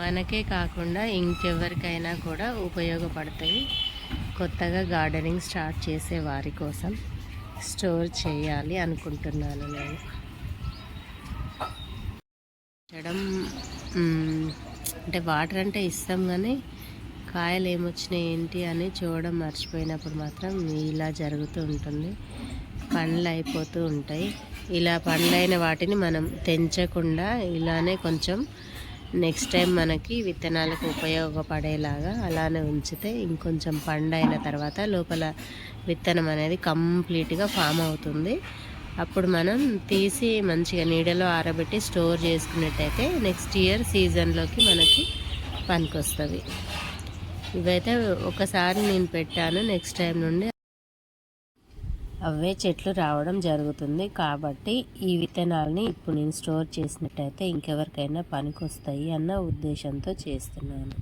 మనకే కాకుండా ఇంకెవరికైనా కూడా ఉపయోగపడతాయి. కొత్తగా గార్డెనింగ్ స్టార్ట్ చేసే వారి కోసం స్టోర్ చేయాలి అనుకుంటున్నాను నేను. పెంచడం అంటే వాటర్ అంటే ఇస్తాం కానీ కాయలు ఏమొచ్చినాయి ఏంటి అని చూడడం మర్చిపోయినప్పుడు మాత్రం ఇలా జరుగుతూ ఉంటుంది. పండ్లు అయిపోతూ ఉంటాయి. ఇలా పండ్లైన వాటిని మనం తెంచకుండా ఇలానే కొంచెం నెక్స్ట్ టైం మనకి విత్తనాలకు ఉపయోగపడేలాగా అలానే ఉంచితే ఇంకొంచెం పండు అయిన తర్వాత లోపల విత్తనం అనేది కంప్లీట్గా ఫామ్ అవుతుంది. అప్పుడు మనం తీసి మంచిగా నీడలో ఆరబెట్టి స్టోర్ చేసుకున్నట్టయితే నెక్స్ట్ ఇయర్ సీజన్లోకి మనకి పనికొస్తుంది. ఇవైతే ఒకసారి నేను పెట్టాను నెక్స్ట్ టైం నుండి అవే చెట్లు రావడం జరుగుతుంది కాబట్టి ఈ విత్తనాలని ఇప్పుడు నేను స్టోర్ చేసినట్టయితే ఇంకెవరికైనా పనికొస్తాయి అన్న ఉద్దేశంతో చేస్తున్నాను.